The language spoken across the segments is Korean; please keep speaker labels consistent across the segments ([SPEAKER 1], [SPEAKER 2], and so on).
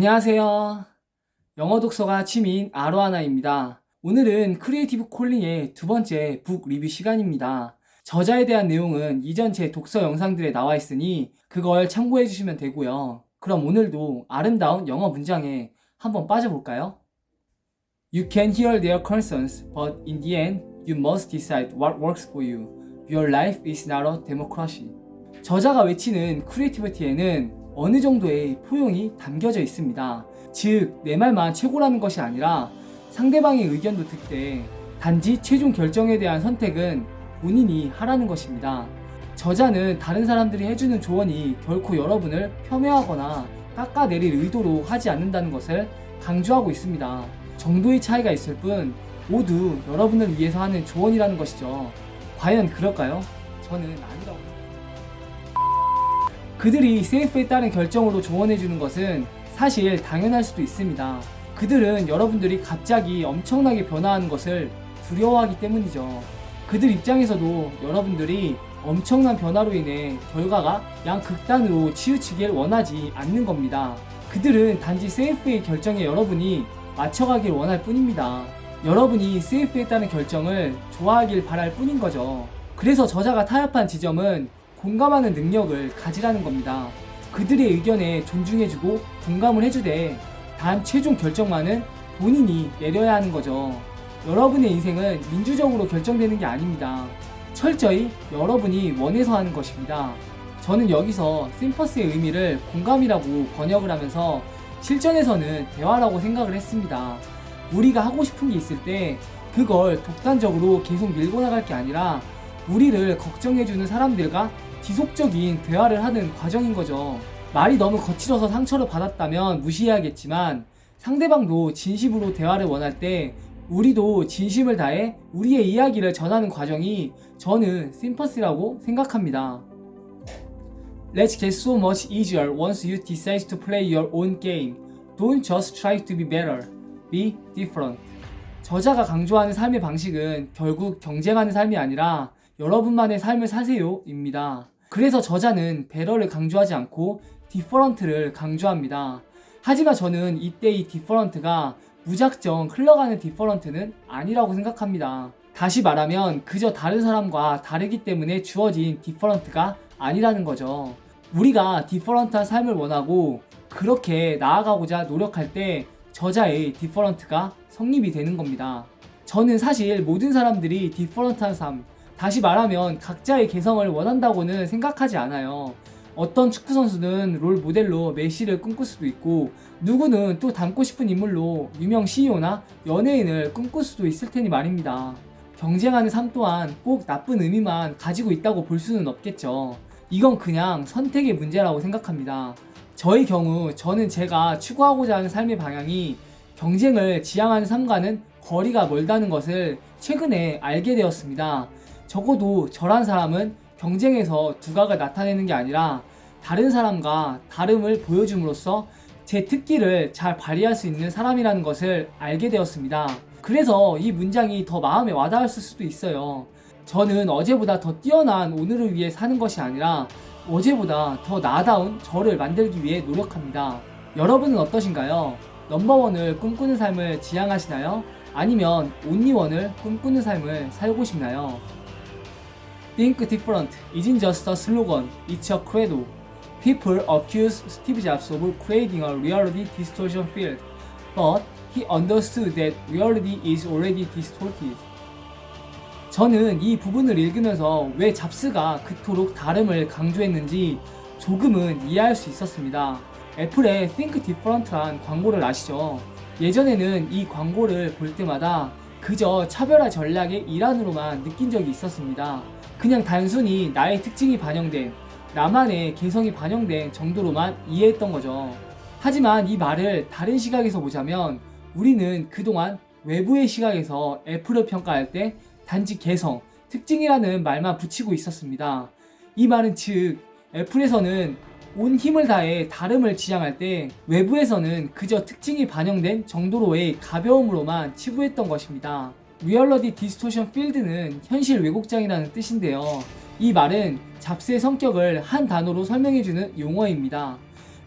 [SPEAKER 1] 안녕하세요. 영어 독서가 취미인 아로하나입니다. 오늘은 크리에이티브 콜링의 두 번째 북 리뷰 시간입니다. 저자에 대한 내용은 이전 제 독서 영상들에 나와 있으니 그걸 참고해 주시면 되고요. 그럼 오늘도 아름다운 영어 문장에 한번 빠져볼까요? You can hear their concerns, but in the end, you must decide what works for you. Your life is not a democracy. 저자가 외치는 크리에이티비티에는 어느 정도의 포용이 담겨져 있습니다. 즉, 내 말만 최고라는 것이 아니라 상대방의 의견도 듣되 단지 최종 결정에 대한 선택은 본인이 하라는 것입니다. 저자는 다른 사람들이 해주는 조언이 결코 여러분을 폄훼하거나 깎아내릴 의도로 하지 않는다는 것을 강조하고 있습니다. 정도의 차이가 있을 뿐 모두 여러분을 위해서 하는 조언이라는 것이죠. 과연 그럴까요? 저는 아니라고. 그들이 세이프에 따른 결정으로 조언해주는 것은 사실 당연할 수도 있습니다. 그들은 여러분들이 갑자기 엄청나게 변화하는 것을 두려워하기 때문이죠. 그들 입장에서도 여러분들이 엄청난 변화로 인해 결과가 양극단으로 치우치길 원하지 않는 겁니다. 그들은 단지 세이프의 결정에 여러분이 맞춰가길 원할 뿐입니다. 여러분이 세이프에 따른 결정을 좋아하길 바랄 뿐인 거죠. 그래서 저자가 타협한 지점은 공감하는 능력을 가지라는 겁니다. 그들의 의견에 존중해주고 공감을 해주되 단 최종 결정만은 본인이 내려야 하는 거죠. 여러분의 인생은 민주적으로 결정되는 게 아닙니다. 철저히 여러분이 원해서 하는 것입니다. 저는 여기서 심퍼스의 의미를 공감이라고 번역을 하면서 실전에서는 대화라고 생각을 했습니다. 우리가 하고 싶은 게 있을 때 그걸 독단적으로 계속 밀고 나갈 게 아니라 우리를 걱정해주는 사람들과 지속적인 대화를 하는 과정인 거죠. 말이 너무 거칠어서 상처를 받았다면 무시해야겠지만 상대방도 진심으로 대화를 원할 때 우리도 진심을 다해 우리의 이야기를 전하는 과정이 저는 심퍼스라고 생각합니다. Let's get so much easier once you decide to play your own game. Don't just try to be better. Be different. 저자가 강조하는 삶의 방식은 결국 경쟁하는 삶이 아니라 여러분만의 삶을 사세요 입니다. 그래서 저자는 배러를 강조하지 않고 디퍼런트를 강조합니다. 하지만 저는 이때 이 디퍼런트가 무작정 흘러가는 디퍼런트는 아니라고 생각합니다. 다시 말하면 그저 다른 사람과 다르기 때문에 주어진 디퍼런트가 아니라는 거죠. 우리가 디퍼런트한 삶을 원하고 그렇게 나아가고자 노력할 때 저자의 디퍼런트가 성립이 되는 겁니다. 저는 사실 모든 사람들이 디퍼런트한 삶, 다시 말하면 각자의 개성을 원한다고는 생각하지 않아요. 어떤 축구 선수는 롤 모델로 메시를 꿈꿀 수도 있고 누구는 또 닮고 싶은 인물로 유명 CEO나 연예인을 꿈꿀 수도 있을 테니 말입니다. 경쟁하는 삶 또한 꼭 나쁜 의미만 가지고 있다고 볼 수는 없겠죠. 이건 그냥 선택의 문제라고 생각합니다. 저의 경우 저는 제가 추구하고자 하는 삶의 방향이 경쟁을 지향하는 삶과는 거리가 멀다는 것을 최근에 알게 되었습니다. 적어도 저란 사람은 경쟁에서 두각을 나타내는 게 아니라 다른 사람과 다름을 보여줌으로써 제 특기를 잘 발휘할 수 있는 사람이라는 것을 알게 되었습니다. 그래서 이 문장이 더 마음에 와닿았을 수도 있어요. 저는 어제보다 더 뛰어난 오늘을 위해 사는 것이 아니라 어제보다 더 나아다운 저를 만들기 위해 노력합니다. 여러분은 어떠신가요? 넘버원을 꿈꾸는 삶을 지향하시나요? 아니면 온리원을 꿈꾸는 삶을 살고 싶나요? Think different isn't just a slogan, it's a credo. People accuse Steve Jobs of creating a reality distortion field, but he understood that reality is already distorted. 저는 이 부분을 읽으면서 왜 잡스가 그토록 다름을 강조했는지 조금은 이해할 수 있었습니다. 애플의 Think Different란 광고를 아시죠? 예전에는 이 광고를 볼 때마다 그저 차별화 전략의 일환으로만 느낀 적이 있었습니다. 그냥 단순히 나의 특징이 반영된 나만의 개성이 반영된 정도로만 이해했던 거죠. 하지만 이 말을 다른 시각에서 보자면 우리는 그동안 외부의 시각에서 애플을 평가할 때 단지 개성, 특징이라는 말만 붙이고 있었습니다. 이 말은 즉 애플에서는 온 힘을 다해 다름을 지향할 때 외부에서는 그저 특징이 반영된 정도로의 가벼움으로만 치부했던 것입니다. 리얼러디 디스토션 필드는 현실 왜곡장이라는 뜻인데요. 이 말은 잡스의 성격을 한 단어로 설명해주는 용어입니다.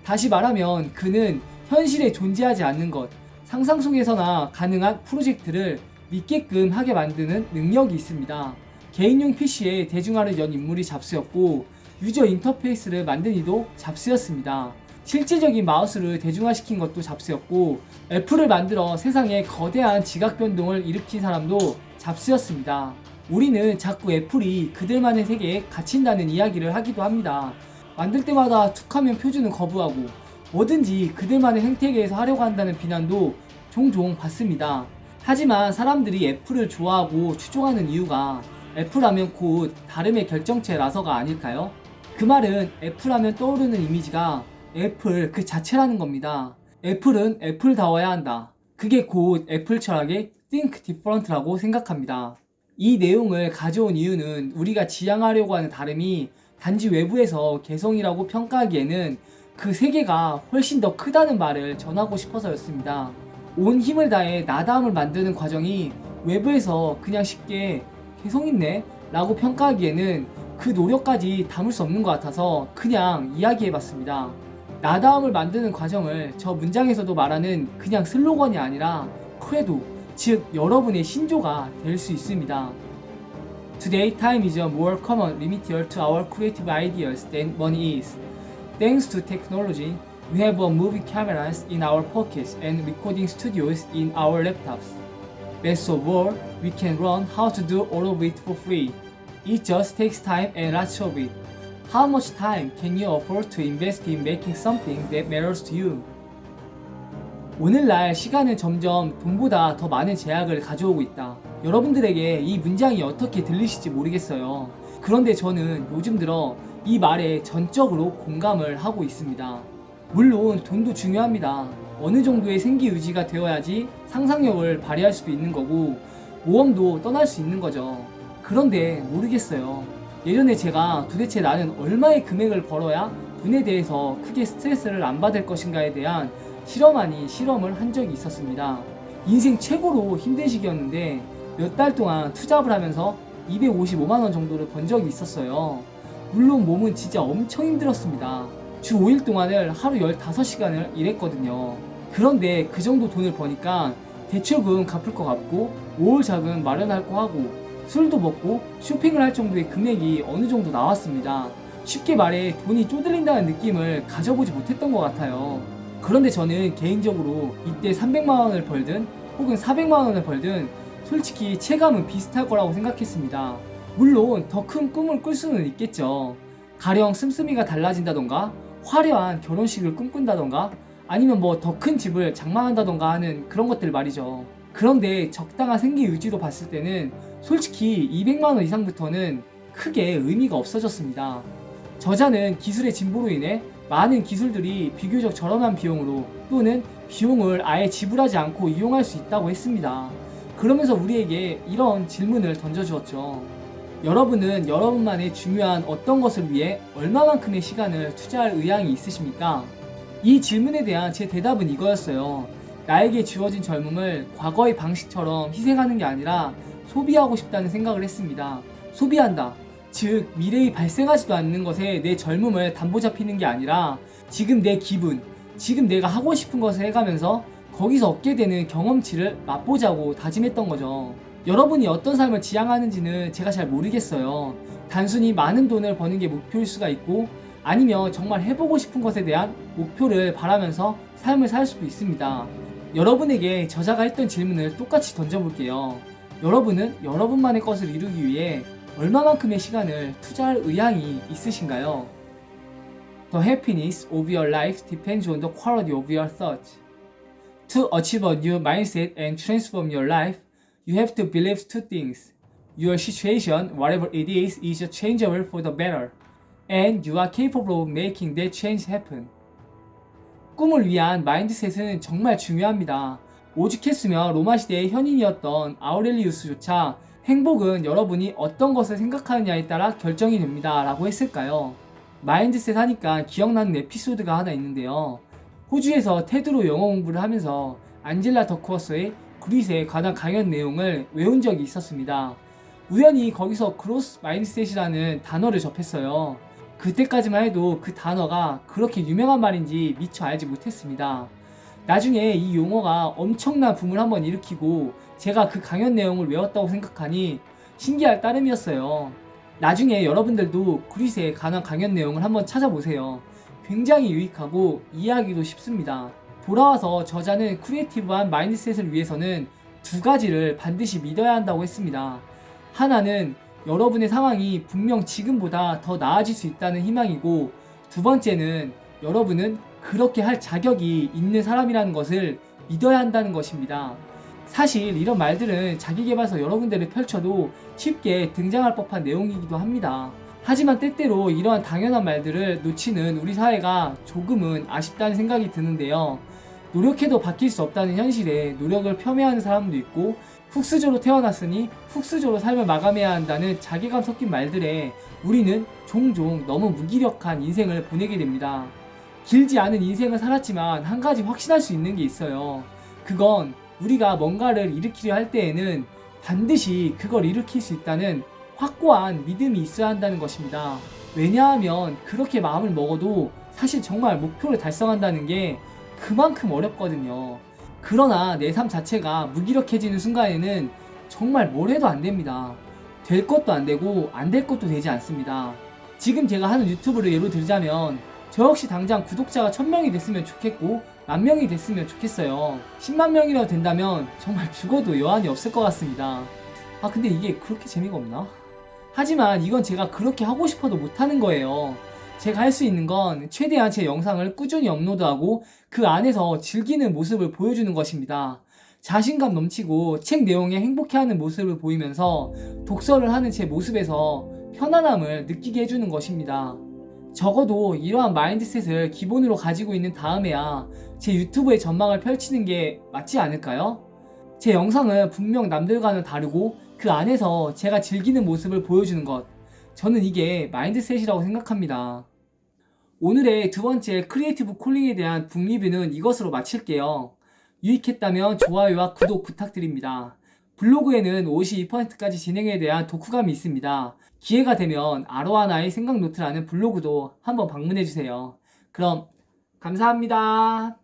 [SPEAKER 1] 다시 말하면 그는 현실에 존재하지 않는 것, 상상 속에서나 가능한 프로젝트를 믿게끔 하게 만드는 능력이 있습니다. 개인용 PC에 대중화를 연 인물이 잡스였고 유저 인터페이스를 만든 이도 잡스였습니다. 실질적인 마우스를 대중화시킨 것도 잡스였고 애플을 만들어 세상에 거대한 지각 변동을 일으킨 사람도 잡스였습니다. 우리는 자꾸 애플이 그들만의 세계에 갇힌다는 이야기를 하기도 합니다. 만들 때마다 툭하면 표준은 거부하고 뭐든지 그들만의 생태계에서 하려고 한다는 비난도 종종 받습니다. 하지만 사람들이 애플을 좋아하고 추종하는 이유가 애플하면 곧 다름의 결정체 라서가 아닐까요? 그 말은 애플하면 떠오르는 이미지가 애플 그 자체라는 겁니다. 애플은 애플다워야 한다. 그게 곧 애플 철학의 Think Different라고 생각합니다. 이 내용을 가져온 이유는 우리가 지향하려고 하는 다름이 단지 외부에서 개성이라고 평가하기에는 그 세계가 훨씬 더 크다는 말을 전하고 싶어서였습니다. 온 힘을 다해 나다움을 만드는 과정이 외부에서 그냥 쉽게 개성 있네 라고 평가하기에는 그 노력까지 담을 수 없는 것 같아서 그냥 이야기해봤습니다. 나다움을 만드는 과정을 저 문장에서도 말하는 그냥 슬로건이 아니라 크레도, 즉 여러분의 신조가 될 수 있습니다. Today, time is a more common limiter to our creative ideas than money is. Thanks to technology, we have a movie cameras in our pockets and recording studios in our laptops. Best of all, we can learn how to do all of it for free. It just takes time and lots of it. How much time can you afford to invest in making something that matters to you? 오늘날 시간은 점점 돈보다 더 많은 제약을 가져오고 있다. 여러분들에게 이 문장이 어떻게 들리실지 모르겠어요. 그런데 저는 요즘 들어 이 말에 전적으로 공감을 하고 있습니다. 물론 돈도 중요합니다. 어느 정도의 생기 유지가 되어야지 상상력을 발휘할 수도 있는 거고 모험도 떠날 수 있는 거죠. 그런데 모르겠어요. 예전에 제가 도대체 나는 얼마의 금액을 벌어야 돈에 대해서 크게 스트레스를 안 받을 것인가에 대한 실험 아닌 실험을 한 적이 있었습니다. 인생 최고로 힘든 시기였는데 몇 달 동안 투잡을 하면서 255만원 정도를 번 적이 있었어요. 물론 몸은 진짜 엄청 힘들었습니다. 주 5일 동안을 하루 15시간을 일했거든요. 그런데 그 정도 돈을 버니까 대출금 갚을 것 같고 5월 자금 마련할 거 하고 술도 먹고 쇼핑을 할 정도의 금액이 어느 정도 나왔습니다. 쉽게 말해 돈이 쪼들린다는 느낌을 가져보지 못했던 것 같아요. 그런데 저는 개인적으로 이때 300만 원을 벌든 혹은 400만 원을 벌든 솔직히 체감은 비슷할 거라고 생각했습니다. 물론 더 큰 꿈을 꿀 수는 있겠죠. 가령 씀씀이가 달라진다던가 화려한 결혼식을 꿈꾼다던가 아니면 뭐 더 큰 집을 장만한다던가 하는 그런 것들 말이죠. 그런데 적당한 생계 유지로 봤을 때는 솔직히 200만 원 이상부터는 크게 의미가 없어졌습니다. 저자는 기술의 진보로 인해 많은 기술들이 비교적 저렴한 비용으로 또는 비용을 아예 지불하지 않고 이용할 수 있다고 했습니다. 그러면서 우리에게 이런 질문을 던져주었죠. 여러분은 여러분만의 중요한 어떤 것을 위해 얼마만큼의 시간을 투자할 의향이 있으십니까? 이 질문에 대한 제 대답은 이거였어요. 나에게 주어진 젊음을 과거의 방식처럼 희생하는 게 아니라 소비하고 싶다는 생각을 했습니다. 소비한다. 즉, 미래에 발생하지도 않는 것에 내 젊음을 담보 잡히는 게 아니라 지금 내 기분, 지금 내가 하고 싶은 것을 해가면서 거기서 얻게 되는 경험치를 맛보자고 다짐했던 거죠. 여러분이 어떤 삶을 지향하는지는 제가 잘 모르겠어요. 단순히 많은 돈을 버는 게 목표일 수가 있고 아니면 정말 해보고 싶은 것에 대한 목표를 바라면서 삶을 살 수도 있습니다. 여러분에게 저자가 했던 질문을 똑같이 던져볼게요. 여러분은 여러분만의 것을 이루기 위해 얼마만큼의 시간을 투자할 의향이 있으신가요? The happiness of your life depends on the quality of your thoughts. To achieve a new mindset and transform your life, you have to believe two things. Your situation, whatever it is, is changeable for the better, and you are capable of making that change happen. 꿈을 위한 마인드셋은 정말 중요합니다. 오죽했으면 로마 시대의 현인이었던 아우렐리우스조차 행복은 여러분이 어떤 것을 생각하느냐에 따라 결정이 됩니다. 라고 했을까요? 마인드셋 하니까 기억나는 에피소드가 하나 있는데요. 호주에서 테드로 영어 공부를 하면서 안젤라 더쿠어스의 그릿에 관한 강연 내용을 외운 적이 있었습니다. 우연히 거기서 크로스 마인드셋이라는 단어를 접했어요. 그때까지만 해도 그 단어가 그렇게 유명한 말인지 미처 알지 못했습니다. 나중에 이 용어가 엄청난 붐을 한번 일으키고 제가 그 강연 내용을 외웠다고 생각하니 신기할 따름이었어요. 나중에 여러분들도 그릿에 관한 강연 내용을 한번 찾아보세요. 굉장히 유익하고 이해하기도 쉽습니다. 돌아와서 저자는 크리에이티브한 마인드셋을 위해서는 두 가지를 반드시 믿어야 한다고 했습니다. 하나는 여러분의 상황이 분명 지금보다 더 나아질 수 있다는 희망이고 두 번째는 여러분은 그렇게 할 자격이 있는 사람이라는 것을 믿어야 한다는 것입니다. 사실 이런 말들은 자기개발서 여러 군데를 펼쳐도 쉽게 등장할 법한 내용이기도 합니다. 하지만 때때로 이러한 당연한 말들을 놓치는 우리 사회가 조금은 아쉽다는 생각이 드는데요. 노력해도 바뀔 수 없다는 현실에 노력을 폄훼하는 사람도 있고 훅스조로 태어났으니 훅스조로 삶을 마감해야 한다는 자괴감 섞인 말들에 우리는 종종 너무 무기력한 인생을 보내게 됩니다. 길지 않은 인생을 살았지만 한 가지 확신할 수 있는 게 있어요. 그건 우리가 뭔가를 일으키려 할 때에는 반드시 그걸 일으킬 수 있다는 확고한 믿음이 있어야 한다는 것입니다. 왜냐하면 그렇게 마음을 먹어도 사실 정말 목표를 달성한다는 게 그만큼 어렵거든요. 그러나 내 삶 자체가 무기력해지는 순간에는 정말 뭘 해도 안 됩니다. 될 것도 안 되고 안 될 것도 되지 않습니다. 지금 제가 하는 유튜브를 예로 들자면 저 역시 당장 구독자가 1000명이 됐으면 좋겠고 만 명이 됐으면 좋겠어요. 10만 명이라도 된다면 정말 죽어도 여한이 없을 것 같습니다. 아 근데 이게 그렇게 재미가 없나? 하지만 이건 제가 그렇게 하고 싶어도 못하는 거예요. 제가 할 수 있는 건 최대한 제 영상을 꾸준히 업로드하고 그 안에서 즐기는 모습을 보여주는 것입니다. 자신감 넘치고 책 내용에 행복해하는 모습을 보이면서 독서를 하는 제 모습에서 편안함을 느끼게 해주는 것입니다. 적어도 이러한 마인드셋을 기본으로 가지고 있는 다음에야 제 유튜브의 전망을 펼치는 게 맞지 않을까요? 제 영상은 분명 남들과는 다르고 그 안에서 제가 즐기는 모습을 보여주는 것. 저는 이게 마인드셋이라고 생각합니다. 오늘의 두 번째 크리에이티브 콜링에 대한 북리뷰는 이것으로 마칠게요. 유익했다면 좋아요와 구독 부탁드립니다. 블로그에는 52%까지 진행에 대한 독후감이 있습니다. 기회가 되면 아로하나의 생각 노트라는 블로그도 한번 방문해주세요. 그럼 감사합니다.